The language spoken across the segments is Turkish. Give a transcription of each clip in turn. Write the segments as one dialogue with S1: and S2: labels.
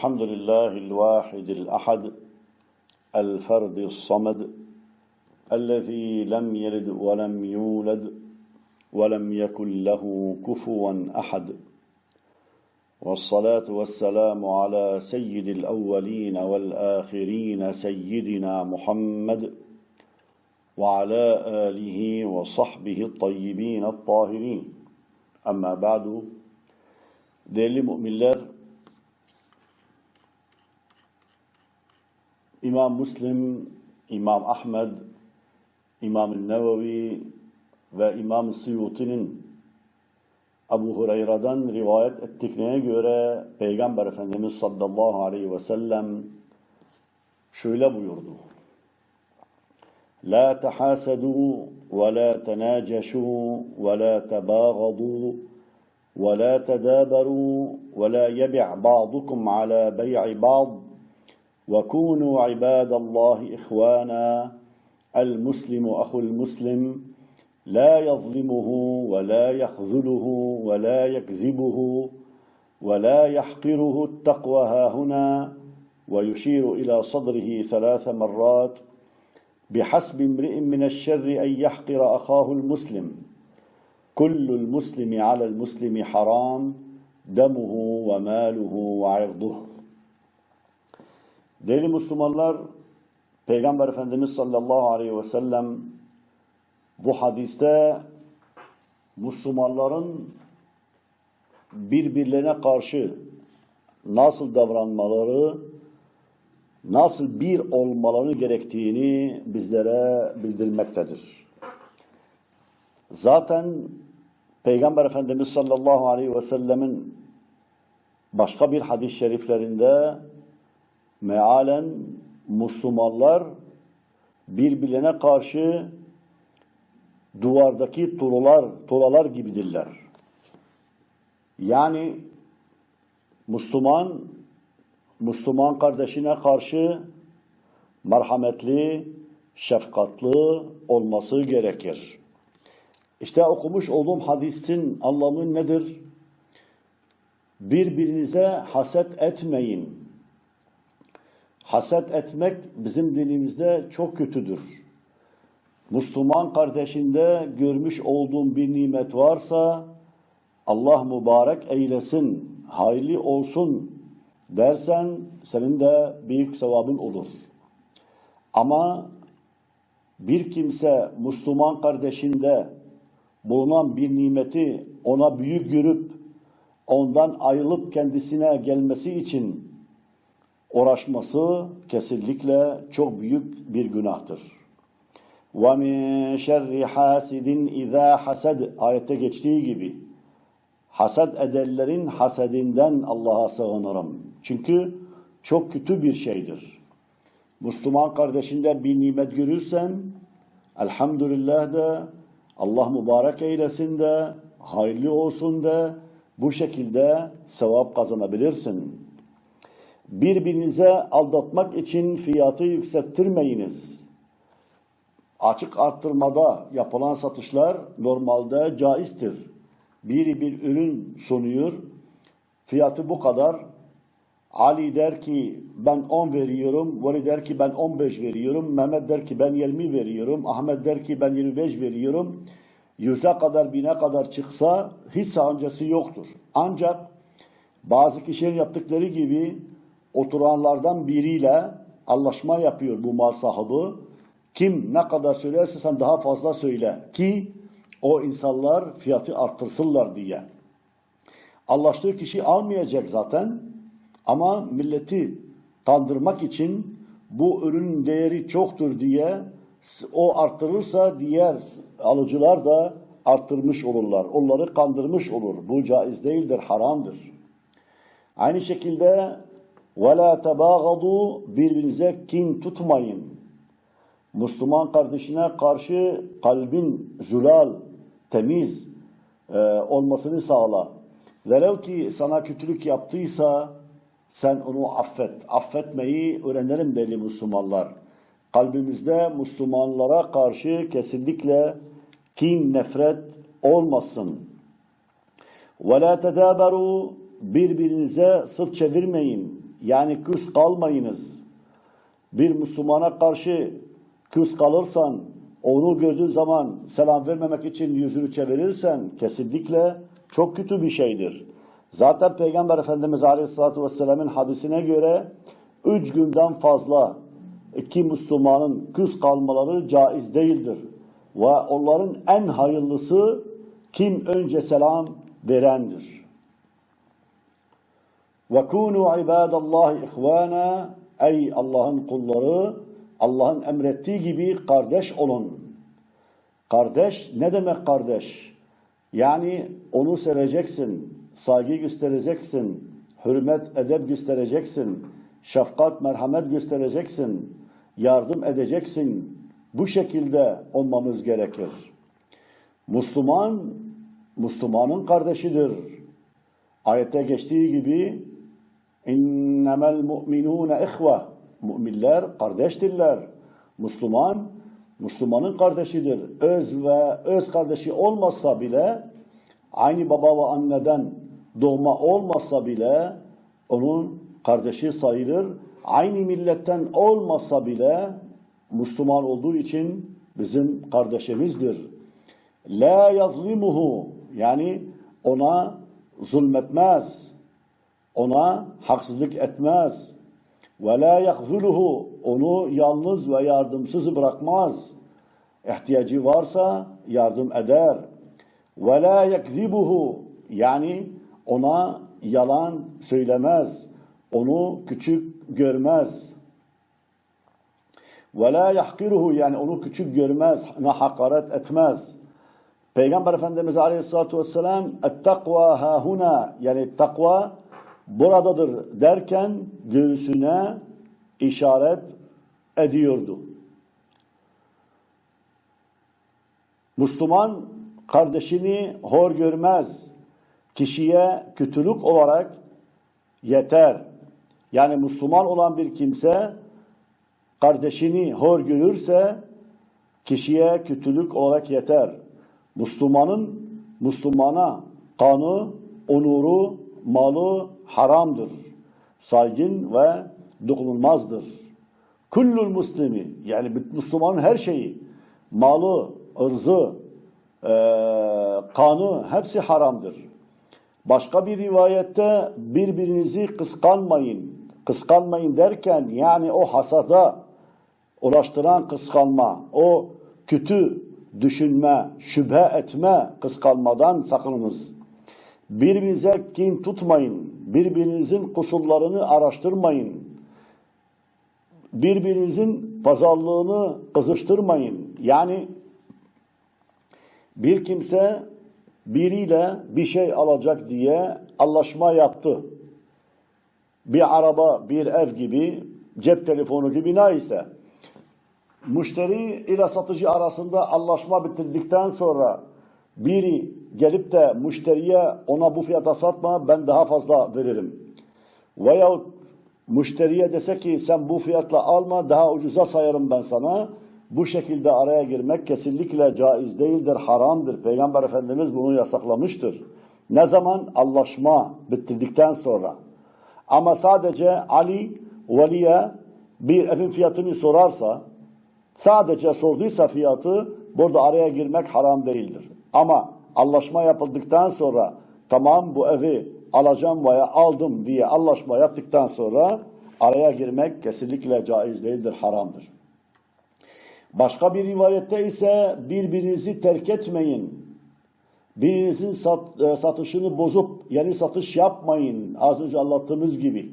S1: الحمد لله الواحد الأحد الفرد الصمد الذي لم يلد ولم يولد ولم يكن له كفوا أحد والصلاة والسلام على سيد الأولين والآخرين سيدنا محمد وعلى آله وصحبه الطيبين الطاهرين أما بعد değerli müminler İmam Müslim, İmam Ahmed, İmam Nevevi ve İmam Suyuti'nin Ebu Hureyre'den rivayet ettiklerine göre Peygamber Efendimiz sallallahu aleyhi ve sellem şöyle buyurdu. لا تحاسدوا ولا تناجشوا ولا تباغضوا ولا تدابروا ولا يبع بعضكم على بيع بعض وكونوا عباد الله إخوانا المسلم أخو المسلم لا يظلمه ولا يخذله ولا يكذبه ولا يحقره التقوى هاهنا ويشير إلى صدره ثلاث مرات بحسب امرئ من الشر أن يحقر أخاه المسلم كل المسلم على المسلم حرام دمه وماله وعرضه Değerli Müslümanlar, Peygamber Efendimiz sallallahu aleyhi ve sellem bu hadiste Müslümanların birbirlerine karşı nasıl davranmaları, nasıl bir olmalarını gerektiğini bizlere bildirmektedir. Zaten Peygamber Efendimiz sallallahu aleyhi ve sellemin başka bir hadis-i şeriflerinde mealen Müslümanlar birbirine karşı duvardaki tolalar, tolalar gibidirler. Yani Müslüman, Müslüman kardeşine karşı merhametli, şefkatli olması gerekir. İşte okumuş olduğum hadisin anlamı nedir? Birbirinize haset etmeyin. Haset etmek bizim dinimizde çok kötüdür. Müslüman kardeşinde görmüş olduğun bir nimet varsa Allah mübarek eylesin, hayırlı olsun dersen senin de büyük sevabın olur. Ama bir kimse Müslüman kardeşinde bulunan bir nimeti ona büyük görüp ondan ayrılıp kendisine gelmesi için uğraşması kesinlikle çok büyük bir günahtır. وَمِنْ شَرِّ حَاسِدٍ اِذَا حَسَدٍ Ayette geçtiği gibi hasad edenlerin hasedinden Allah'a sığınırım. Çünkü çok kötü bir şeydir. Müslüman kardeşinden bir nimet görürsen elhamdülillah de Allah mübarek eylesin de hayırlı olsun de bu şekilde sevap kazanabilirsin birbirinize aldatmak için fiyatı yükselttirmeyiniz. Açık arttırmada yapılan satışlar normalde caizdir. Biri bir ürün sunuyor, fiyatı bu kadar. Ali der ki ben 10 veriyorum, Veli der ki ben 15 veriyorum, Mehmet der ki ben 20 veriyorum, Ahmet der ki ben 25 veriyorum. Yüze kadar, bine kadar çıksa hiç sancısı yoktur. Ancak bazı kişilerin yaptıkları gibi oturanlardan biriyle anlaşma yapıyor bu mal sahibi. Kim ne kadar söylerse sen daha fazla söyle ki o insanlar fiyatı arttırsınlar diye. Anlaştığı kişi almayacak zaten ama milleti kandırmak için bu ürünün değeri çoktur diye o arttırırsa diğer alıcılar da arttırmış olurlar. Onları kandırmış olur. Bu caiz değildir, haramdır. Aynı şekilde ve la tebâgadu birbirinize kin tutmayın. Müslüman kardeşine karşı kalbin zülal, temiz e, olmasını sağla. Velev ki sana kötülük yaptıysa sen onu affet. Affetmeyi öğrenelim deli Müslümanlar. Kalbimizde Müslümanlara karşı kesinlikle kin, nefret olmasın. وَلَا تَدَابَرُوا Birbirinize sırt çevirmeyin. Yani kız kalmayınız. Bir Müslümana karşı kız kalırsan, onu gördüğün zaman selam vermemek için yüzünü çevirirsen kesinlikle çok kötü bir şeydir. Zaten Peygamber Efendimiz Aleyhisselatü Vesselam'ın hadisine göre üç günden fazla iki Müslümanın kız kalmaları caiz değildir. Ve onların en hayırlısı kim önce selam verendir. وَكُونُوا عِبَادَ اللّٰهِ اِخْوَانًا Ey Allah'ın kulları, Allah'ın emrettiği gibi kardeş olun. Kardeş, ne demek kardeş? Yani onu seveceksin, saygı göstereceksin, hürmet, edep göstereceksin, şefkat, merhamet göstereceksin, yardım edeceksin. Bu şekilde olmamız gerekir. Müslüman, Müslümanın kardeşidir. Ayette geçtiği gibi İnnemel mu'minûne ihva. Müminler kardeştirler. Müslüman, Müslümanın kardeşidir. Öz ve öz kardeşi olmasa bile aynı baba ve anneden doğma olmasa bile onun kardeşi sayılır. Aynı milletten olmasa bile Müslüman olduğu için bizim kardeşimizdir. La yazlimuhu yani ona zulmetmez ona haksızlık etmez. Ve la yahzuluhu onu yalnız ve yardımsız bırakmaz. İhtiyacı varsa yardım eder. Ve la yekzibuhu yani ona yalan söylemez. Onu küçük görmez. Ve la yahkiruhu yani onu küçük görmez, ona hakaret etmez. Peygamber Efendimiz Aleyhisselatü Vesselam et takva hahuna yani takva buradadır derken göğsüne işaret ediyordu. Müslüman kardeşini hor görmez. Kişiye kötülük olarak yeter. Yani Müslüman olan bir kimse kardeşini hor görürse kişiye kötülük olarak yeter. Müslümanın Müslümana kanı, onuru, malı, haramdır. Saygın ve dokunulmazdır. Kullul muslimi yani bütün Müslümanın her şeyi malı, ırzı, e, kanı hepsi haramdır. Başka bir rivayette birbirinizi kıskanmayın. Kıskanmayın derken yani o hasada ulaştıran kıskanma, o kötü düşünme, şüphe etme kıskanmadan sakınınız.'' Birbirinize kin tutmayın. Birbirinizin kusurlarını araştırmayın. Birbirinizin pazarlığını kızıştırmayın. Yani bir kimse biriyle bir şey alacak diye anlaşma yaptı. Bir araba, bir ev gibi, cep telefonu gibi neyse. Müşteri ile satıcı arasında anlaşma bitirdikten sonra biri gelip de müşteriye ona bu fiyata satma ben daha fazla veririm. Veya müşteriye dese ki sen bu fiyatla alma daha ucuza sayarım ben sana. Bu şekilde araya girmek kesinlikle caiz değildir, haramdır. Peygamber Efendimiz bunu yasaklamıştır. Ne zaman? Anlaşma bitirdikten sonra. Ama sadece Ali veliye bir evin fiyatını sorarsa, sadece sorduysa fiyatı burada araya girmek haram değildir. Ama anlaşma yapıldıktan sonra tamam bu evi alacağım veya aldım diye anlaşma yaptıktan sonra araya girmek kesinlikle caiz değildir, haramdır. Başka bir rivayette ise birbirinizi terk etmeyin. Birinizin sat, e, satışını bozup yeni satış yapmayın. Az önce anlattığımız gibi.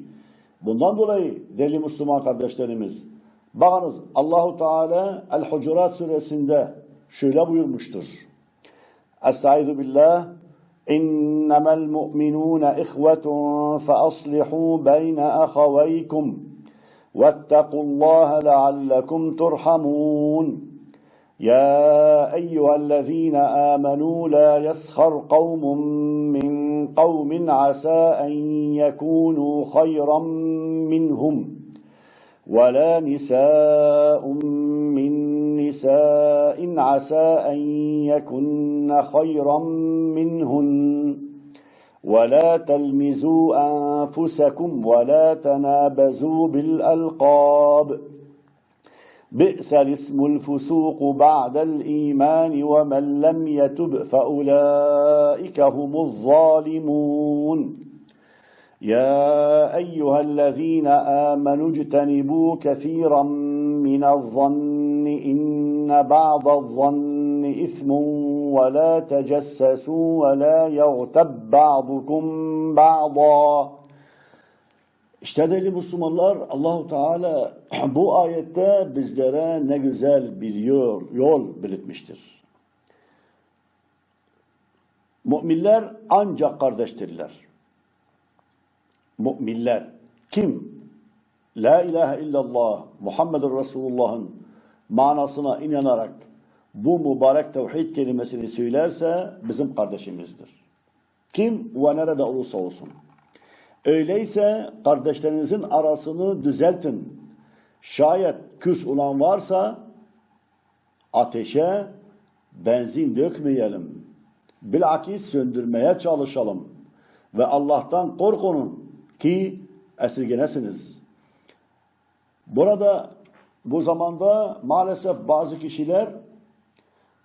S1: Bundan dolayı deli Müslüman kardeşlerimiz bakınız Allahu Teala El-Hucurat suresinde şöyle buyurmuştur. أستعيذ بالله إنما المؤمنون إخوة فأصلحوا بين أخويكم واتقوا الله لعلكم ترحمون يا أيها الذين آمنوا لا يسخر قوم من قوم عسى أن يكونوا خيرا منهم ولا نساء من نساء عسى أن يكن خيرا منهن ولا تلمزوا أنفسكم ولا تنابزوا بالألقاب بئس الاسم الفسوق بعد الإيمان ومن لم يتب فأولئك هم الظالمون يا أيها الذين آمنوا اجتنبوا كثيرا من الظن إن بعض الظن إثم ولا تجسسوا ولا يغتب بعضكم بعضا İşte değerli Müslümanlar Allahu Teala bu ayette bizlere ne güzel bir yol, yol belirtmiştir. Müminler ancak kardeştirler müminler kim La ilahe illallah Muhammedur Resulullah'ın manasına inanarak bu mübarek tevhid kelimesini söylerse bizim kardeşimizdir. Kim ve nerede olursa olsun. Öyleyse kardeşlerinizin arasını düzeltin. Şayet küs olan varsa ateşe benzin dökmeyelim. Bilakis söndürmeye çalışalım. Ve Allah'tan korkunun ki esirgenesiniz. Burada bu zamanda maalesef bazı kişiler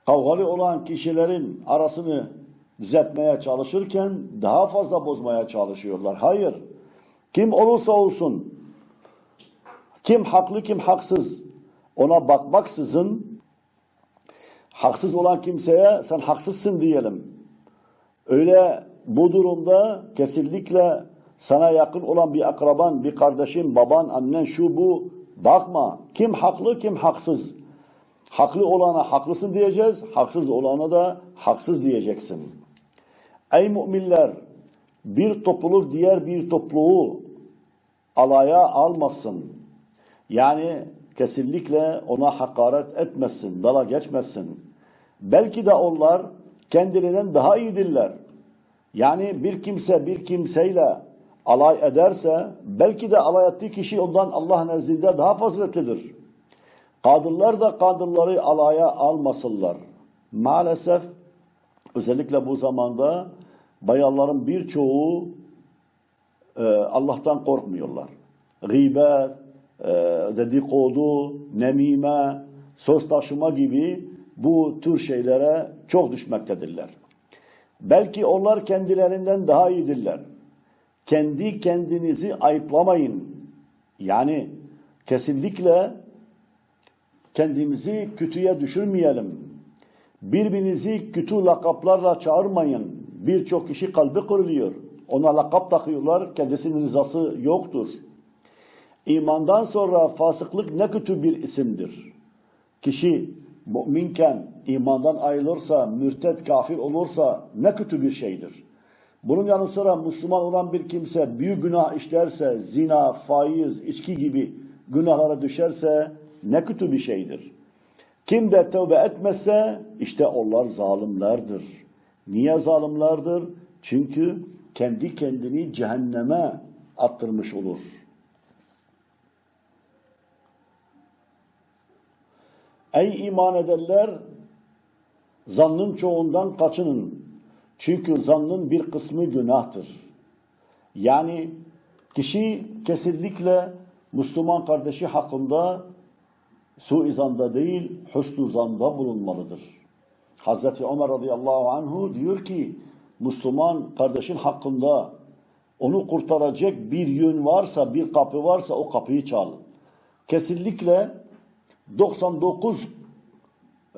S1: kavgalı olan kişilerin arasını düzeltmeye çalışırken daha fazla bozmaya çalışıyorlar. Hayır. Kim olursa olsun, kim haklı kim haksız ona bakmaksızın haksız olan kimseye sen haksızsın diyelim. Öyle bu durumda kesinlikle sana yakın olan bir akraban, bir kardeşin, baban, annen şu bu bakma. Kim haklı, kim haksız. Haklı olana haklısın diyeceğiz, haksız olana da haksız diyeceksin. Ey müminler, bir topluluk diğer bir topluluğu alaya almasın. Yani kesinlikle ona hakaret etmesin, dala geçmesin. Belki de onlar kendilerinden daha iyidirler. Yani bir kimse bir kimseyle alay ederse belki de alay ettiği kişi ondan Allah nezdinde daha faziletlidir. Kadınlar da kadınları alaya almasınlar. Maalesef özellikle bu zamanda bayanların birçoğu e, Allah'tan korkmuyorlar. Gıybet, e, dedikodu, nemime, söz taşıma gibi bu tür şeylere çok düşmektedirler. Belki onlar kendilerinden daha iyidirler kendi kendinizi ayıplamayın. Yani kesinlikle kendimizi kötüye düşürmeyelim. Birbirinizi kötü lakaplarla çağırmayın. Birçok kişi kalbi kırılıyor. Ona lakap takıyorlar, kendisinin rızası yoktur. İmandan sonra fasıklık ne kötü bir isimdir. Kişi müminken imandan ayrılırsa, mürted kafir olursa ne kötü bir şeydir. Bunun yanı sıra Müslüman olan bir kimse büyük günah işlerse, zina, faiz, içki gibi günahlara düşerse ne kötü bir şeydir. Kim de tövbe etmezse işte onlar zalimlerdir. Niye zalimlerdir? Çünkü kendi kendini cehenneme attırmış olur. Ey iman edenler! Zannın çoğundan kaçının. Çünkü zannın bir kısmı günahtır. Yani kişi kesinlikle Müslüman kardeşi hakkında suizanda değil, hüsnü zanda bulunmalıdır. Hazreti Ömer radıyallahu anhu diyor ki, Müslüman kardeşin hakkında onu kurtaracak bir yön varsa, bir kapı varsa o kapıyı çal. Kesinlikle 99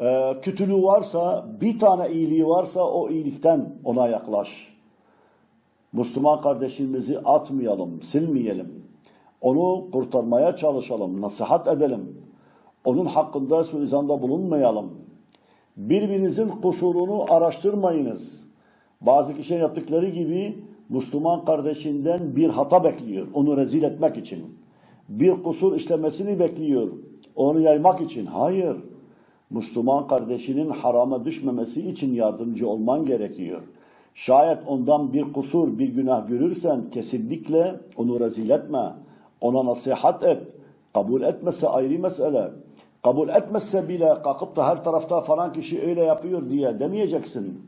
S1: e, kötülüğü varsa, bir tane iyiliği varsa o iyilikten ona yaklaş. Müslüman kardeşimizi atmayalım, silmeyelim. Onu kurtarmaya çalışalım, nasihat edelim. Onun hakkında suizanda bulunmayalım. Birbirinizin kusurunu araştırmayınız. Bazı kişilerin yaptıkları gibi Müslüman kardeşinden bir hata bekliyor. Onu rezil etmek için. Bir kusur işlemesini bekliyor. Onu yaymak için. Hayır. Hayır. Müslüman kardeşinin harama düşmemesi için yardımcı olman gerekiyor. Şayet ondan bir kusur, bir günah görürsen kesinlikle onu rezil etme. Ona nasihat et. Kabul etmese ayrı mesele. Kabul etmezse bile kalkıp da her tarafta falan kişi öyle yapıyor diye demeyeceksin.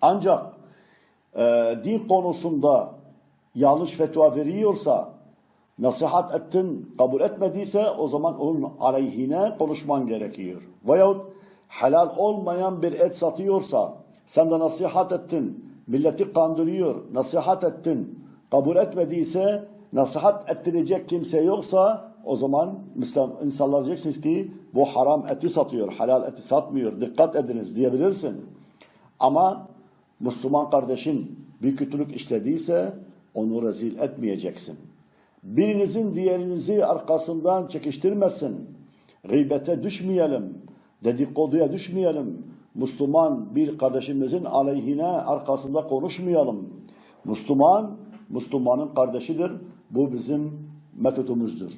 S1: Ancak e, din konusunda yanlış fetva veriyorsa nasihat ettin kabul etmediyse o zaman onun aleyhine konuşman gerekiyor. Veyahut helal olmayan bir et satıyorsa sen de nasihat ettin, milleti kandırıyor, nasihat ettin, kabul etmediyse nasihat ettirecek kimse yoksa o zaman insanlar diyeceksiniz ki bu haram eti satıyor, helal eti satmıyor, dikkat ediniz diyebilirsin. Ama Müslüman kardeşin bir kötülük işlediyse onu rezil etmeyeceksin.'' Birinizin diğerinizi arkasından çekiştirmesin. Gıybete düşmeyelim. Dedikoduya düşmeyelim. Müslüman bir kardeşimizin aleyhine arkasında konuşmayalım. Müslüman, Müslümanın kardeşidir. Bu bizim metodumuzdur.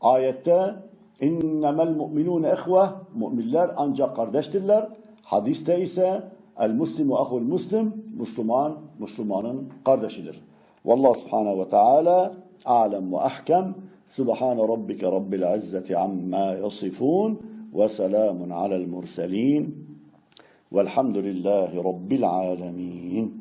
S1: Ayette innemel mu'minune ehve müminler ancak kardeştirler. Hadiste ise el muslimu ahul muslim Müslüman, Müslümanın kardeşidir. Vallahi subhanehu ve teala أعلم وأحكم سبحان ربك رب العزة عما يصفون وسلام على المرسلين والحمد لله رب العالمين